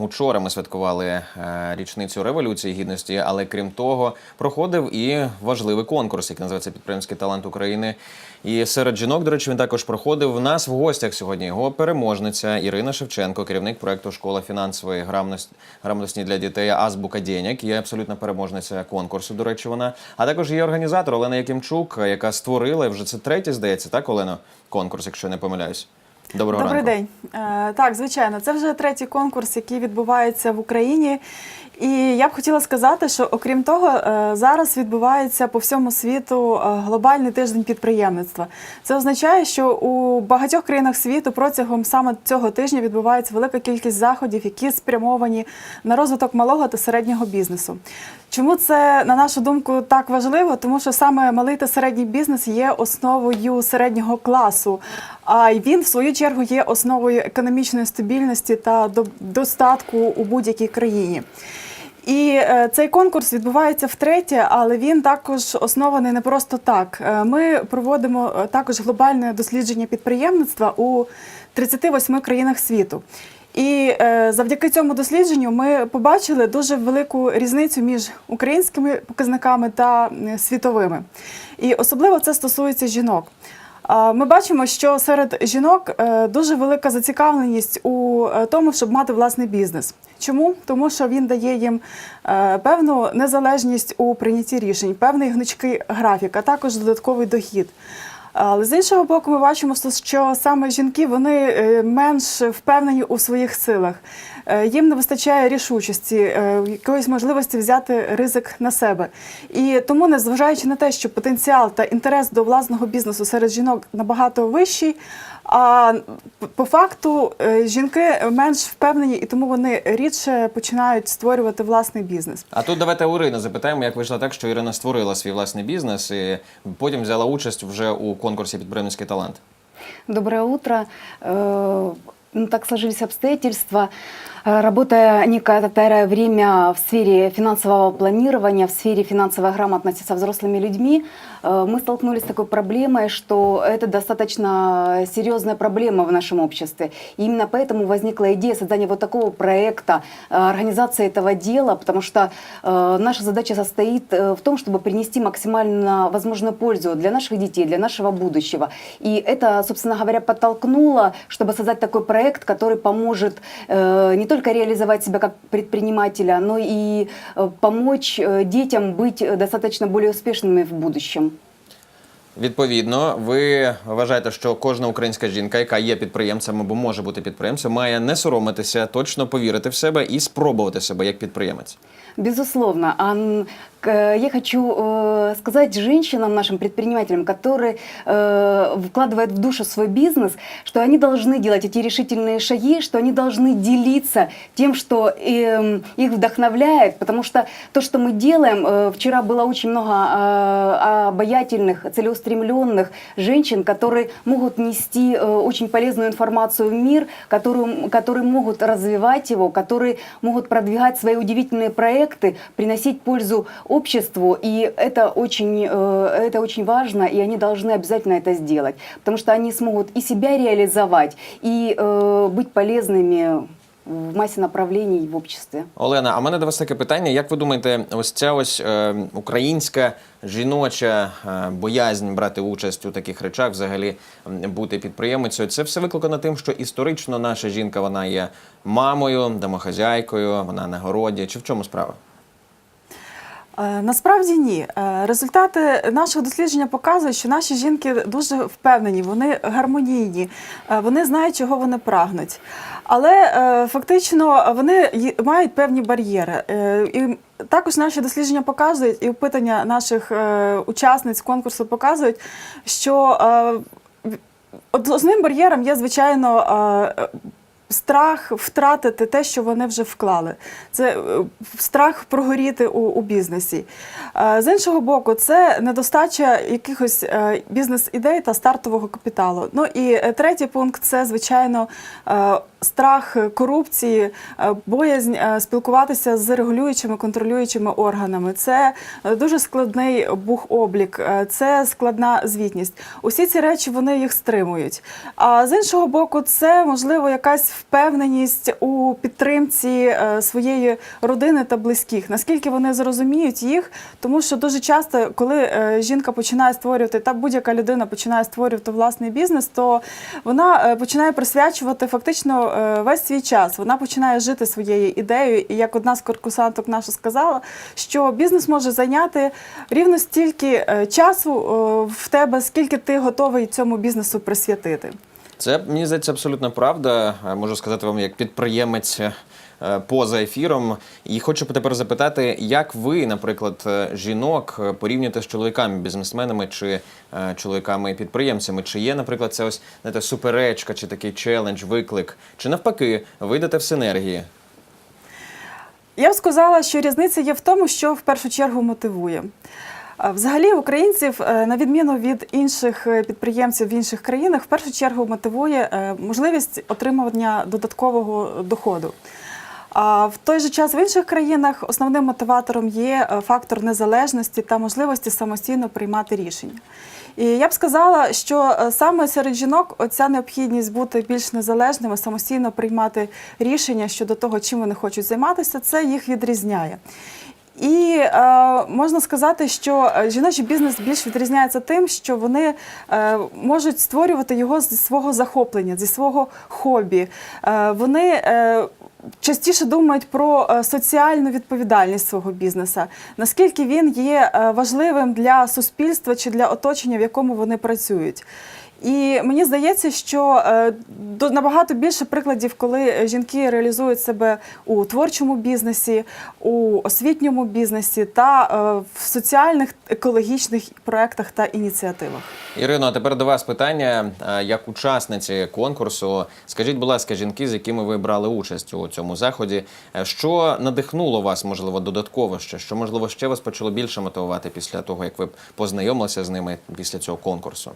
Учора ми святкували е, річницю революції гідності, але крім того, проходив і важливий конкурс, який називається Підприємський талант України. І серед жінок, до речі, він також проходив. В нас в гостях сьогодні його переможниця Ірина Шевченко, керівник проекту Школа фінансової грамотності, для дітей Азбука Денег. Є абсолютна переможниця конкурсу. До речі, вона. А також є організатор Олена Якимчук, яка створила вже це третє, здається, так, Олено, конкурс, якщо я не помиляюсь. Доброго Добрий ранку. день. Е, так, звичайно, це вже третій конкурс, який відбувається в Україні. І я б хотіла сказати, що окрім того, е, зараз відбувається по всьому світу е, глобальний тиждень підприємництва. Це означає, що у багатьох країнах світу протягом саме цього тижня відбувається велика кількість заходів, які спрямовані на розвиток малого та середнього бізнесу. Чому це, на нашу думку, так важливо? Тому що саме малий та середній бізнес є основою середнього класу, а й він, в свою чергу, є основою економічної стабільності та до- достатку у будь-якій країні. І е, цей конкурс відбувається втретє, але він також оснований не просто так. Е, Ми проводимо е, також глобальне дослідження підприємництва у 38 країнах світу. І завдяки цьому дослідженню ми побачили дуже велику різницю між українськими показниками та світовими. І особливо це стосується жінок. Ми бачимо, що серед жінок е, дуже велика зацікавленість у е, тому, щоб мати власний бізнес. Чому? Тому що він дає їм е, певну незалежність у прийнятті рішень, певний гнучкий графік, а також додатковий дохід. Але з іншого боку, ми бачимо, що саме жінки вони менш впевнені у своїх силах. Е, Їм не вистачає рішучості, е, якоїсь можливості взяти ризик на себе. І тому, незважаючи на те, що потенціал та інтерес до власного бізнесу серед жінок набагато вищий, а по факту е, жінки менш впевнені, і тому вони рідше починають створювати власний бізнес. А тут давайте у Ірини запитаємо, як вийшло так, що Ірина створила свій власний бізнес і потім взяла участь вже у конкурсі підприємницький талант. Доброе утро. Ну, так сложились обстоятельства. Э, Работая некоторое время в сфере финансового планирования, в сфере финансовой грамотности со взрослыми людьми, э, мы столкнулись с такой проблемой, что это достаточно серьезная проблема в нашем обществе. И именно поэтому возникла идея создания вот такого проекта, э, организации этого дела, потому что наша задача состоит в том, чтобы принести максимально возможную пользу для наших детей, для нашего будущего. И это, собственно говоря, подтолкнуло, чтобы создать такой проект, который поможет не только реализовать себя как предпринимателя, но и э, помочь э, детям быть э, достаточно более успешными в будущем. Відповідно, ви вважаєте, що кожна українська жінка, яка є підприємцем або може бути підприємцем, має не соромитися, точно повірити в себе і спробувати себе як підприємець. Безусловно. А, м, к- Я хочу э, сказать женщинам, нашим предпринимателям, которые э, вкладывают в душу свой бизнес, что они должны делать эти решительные шаги, что они должны делиться тем, что эм, их вдохновляет, потому что то, что мы делаем, э, вчера было очень много обаятельных, целеустремленных женщин, которые могут нести очень полезную информацию в мир, которую, которые могут развивать его, которые могут продвигать свои удивительные проекты, приносить пользу обществу, и это очень, э, это очень важно, и они должны обязательно это сделать, потому что они смогут и себя реализовать, и э, быть полезными в массе направлений в обществе. Олена, а в мене до вас таке питання. Як ви думаєте, ось ця ось е, українська жіноча е, боязнь брати участь у таких речах, взагалі м, бути підприємицею, це все викликано тим, що історично наша жінка вона є мамою, домохазяйкою, вона на городі. Чи в чому справа? Е, Насправді ні. Е, Результати нашого дослідження показують, що наші жінки дуже впевнені, вони гармонійні, е, вони знають, чого вони прагнуть. Але фактично вони мають певні бар'єри. І також наші дослідження показують, і опитання наших учасниць конкурсу показують, що основним бар'єром є, звичайно, страх втратити те, що вони вже вклали. Це е, страх прогоріти у, у бізнесі. Е, З іншого боку, це недостача якихось е, бізнес-ідей та стартового капіталу. Ну і третій пункт це, звичайно, страх корупції, е, боязнь е, спілкуватися з регулюючими контролюючими органами. Це е, дуже складний бухоблік, це складна звітність. Усі ці речі вони їх стримують. А з іншого боку, це можливо якась впевненість у підтримці своєї родини та близьких. Наскільки вони зрозуміють їх, тому що дуже часто, коли жінка починає створювати, та будь-яка людина починає створювати власний бізнес, то вона починає присвячувати фактично е, весь свій час. Вона починає жити своєю ідеєю. І як одна з конкурсанток наша сказала, що бізнес може зайняти рівно стільки е, часу е, в тебе, скільки ти готовий цьому бізнесу присвятити. Це мені здається абсолютно правда. Можу сказати вам як підприємець. Е, Поза ефіром, і хочу тепер запитати, як ви, наприклад, е, жінок е, порівнюєте з чоловіками, бізнесменами чи чоловіками-підприємцями? Чи є, наприклад, це ось знаєте, суперечка, чи такий челендж, виклик, чи навпаки, ви йдете в синергії? Я б сказала, що різниця є в тому, що в першу чергу мотивує. Взагалі, українців, на відміну від інших підприємців в інших країнах, в першу чергу мотивує можливість отримування додаткового доходу. В той же час в інших країнах основним мотиватором є е, фактор незалежності та можливості самостійно приймати рішення. І я б сказала, що е, саме серед жінок оця необхідність бути більш незалежними, самостійно приймати рішення щодо того, чим вони хочуть займатися, це їх відрізняє. І е, можна сказати, що е, жіночий бізнес більш відрізняється тим, що вони е, можуть створювати його зі свого захоплення, зі свого хобі. Е, вони е, частіше думають про е, соціальну відповідальність свого бізнесу. наскільки він є е, важливим для суспільства чи для оточення, в якому вони працюють. І мені здається, що е, набагато більше прикладів, коли жінки реалізують себе у творчому бізнесі, у освітньому бізнесі та е, в соціальних екологічних проектах та ініціативах. Ірино, а тепер до вас питання е, як учасниці конкурсу. Скажіть, будь ласка, жінки, з якими ви брали участь у цьому заході, що надихнуло вас, можливо, додатково ще? Що можливо ще вас почало більше мотивувати після того, як ви познайомилися з ними після цього конкурсу?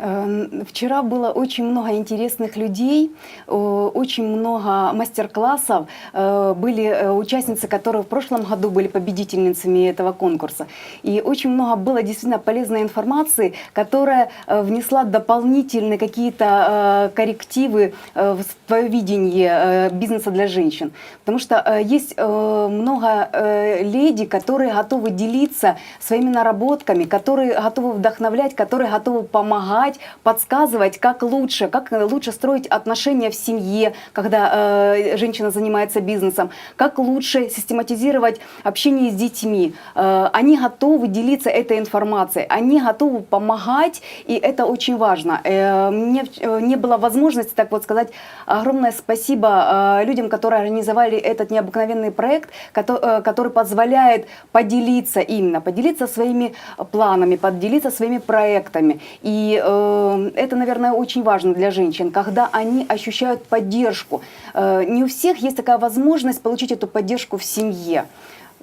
Э, Вчера было очень много интересных людей, очень много мастер-классов. Э, Были э, участницы, которые в прошлом году были победительницами этого конкурса. И очень много было действительно полезной информации, которая э, внесла дополнительные какие-то коррективы в твое видение бизнеса для женщин. Потому что есть много леди, которые готовы делиться своими наработками, которые готовы вдохновлять, которые готовы помогать, подсказывать, как лучше, как э, лучше строить отношения в семье, когда э, женщина занимается бизнесом, как лучше систематизировать общение с детьми. Э, они готовы делиться этой информацией, они готовы помогать, и это очень важно. Э, мне э, не было возможности, так вот сказать, огромное спасибо э, людям, которые организовали этот необыкновенный проект, кото- э, который позволяет поделиться именно, поделиться своими планами, поделиться своими проектами. И э, это, наверное, очень важно для женщин, когда они ощущают поддержку. Э, не у всех есть такая возможность получить эту поддержку в семье.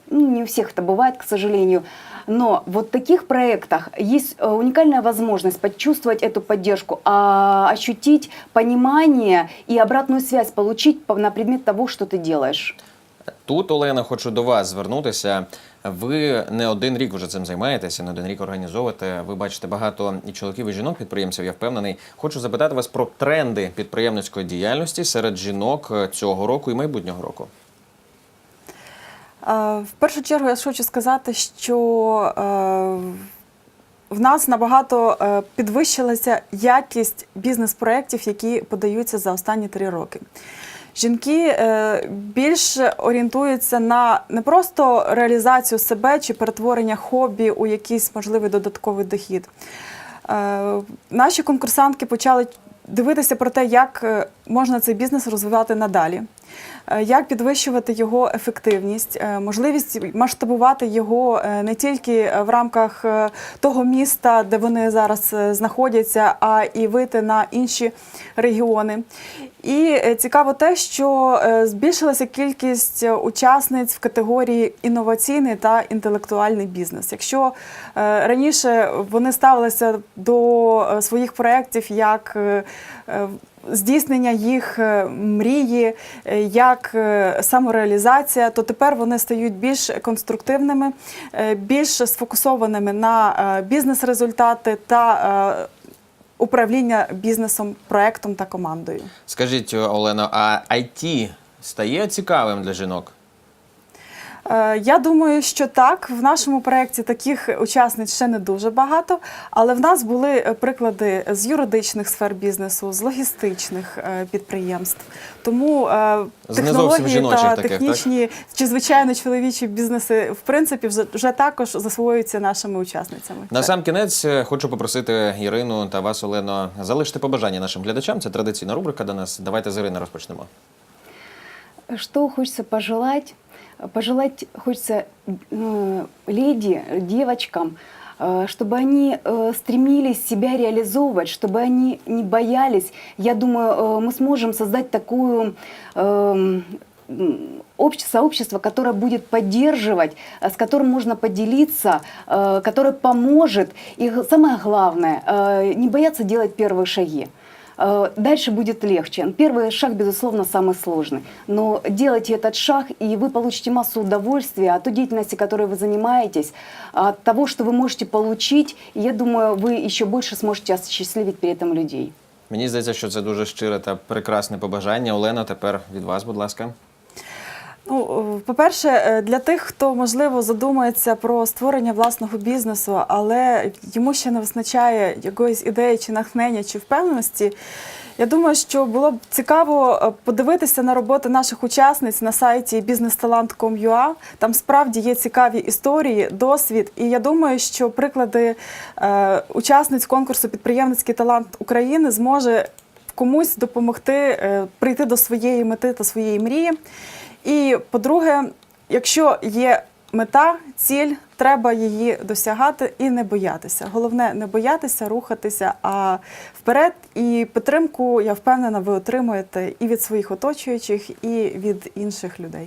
Ну, не у всех это бывает, к сожалению. Но вот в таких проектах есть э, уникальная возможность почувствовать эту поддержку, а, ощутить понимание и обратную связь получить по- на предмет того, что ты делаешь. Тут, Олена, хочу до вас звернутися. Ви не один рік вже цим займаєтеся, не один рік організовуєте. Ви бачите багато і чоловіків, і жінок підприємців. Я впевнений. Хочу запитати вас про тренди підприємницької діяльності серед жінок цього року і майбутнього року. Е, В першу чергу я хочу сказати, що е, в нас набагато е, підвищилася якість бізнес-проєктів, які подаються за останні три роки. Жінки е, більше орієнтуються на не просто реалізацію себе чи перетворення хобі у якийсь можливий додатковий дохід. Е, Наші конкурсантки почали дивитися про те, як е, можна цей бізнес розвивати надалі, як підвищувати його ефективність, е, можливість масштабувати його е, не тільки в рамках е, того міста, де вони зараз е, знаходяться, а і вийти на інші регіони. І е, цікаво те, що е, збільшилася кількість е, учасниць в категорії інноваційний та інтелектуальний бізнес. Якщо е, раніше вони ставилися до е, своїх проєктів як е, е, здійснення їх е, мрії, е, як е, самореалізація, то тепер вони стають більш конструктивними, більш сфокусованими на бізнес-результати та управління бізнесом, проектом та командою. Скажіть, Олено, а IT стає цікавим для жінок? Е, Я думаю, що так. В нашому проєкті таких учасниць ще не дуже багато, але в нас були е, приклади з юридичних сфер бізнесу, з логістичних е, підприємств. Тому технології та таких, так? технічні чи звичайно чоловічі бізнеси в принципі вже, також засвоюються нашими учасницями. На сам кінець хочу попросити Ірину та вас, Олено, залишити побажання нашим глядачам. Це традиційна рубрика до нас. Давайте з Ірини розпочнемо. Что хочется пожелать? Пожелать хочется э, леди, девочкам, э, чтобы они э, стремились себя реализовывать, чтобы они не боялись. Я думаю, мы сможем создать такую эм, м, обще- сообщество, которое будет поддерживать, с которым можно поделиться, которое поможет. И самое главное, не бояться делать первые шаги. Э, Дальше будет легче. Первый шаг, безусловно, самый сложный. Но делайте этот шаг, и вы получите массу удовольствия от той деятельности, которой вы занимаетесь, от того, что вы можете получить. И я думаю, вы еще больше сможете осчастливить при этом людей. Мені здається, що це дуже щире та прекрасне побажання. Олено, тепер від вас, будь ласка. Ну, е, по-перше, е, для тих, хто можливо задумається про створення власного бізнесу, але йому ще не визначає якоїсь ідеї чи натхнення чи впевненості. Я думаю, що було б цікаво е, подивитися на роботи наших учасниць на сайті businesstalent.com.ua. Там справді є цікаві історії, досвід. І я думаю, що приклади е, учасниць конкурсу Підприємницький талант України зможе комусь допомогти е, прийти до своєї мети та своєї мрії. І по-друге, якщо є мета, ціль, треба її досягати і не боятися. Головне не боятися, рухатися, а вперед. І підтримку, я впевнена, ви отримуєте і від своїх оточуючих, і від інших людей.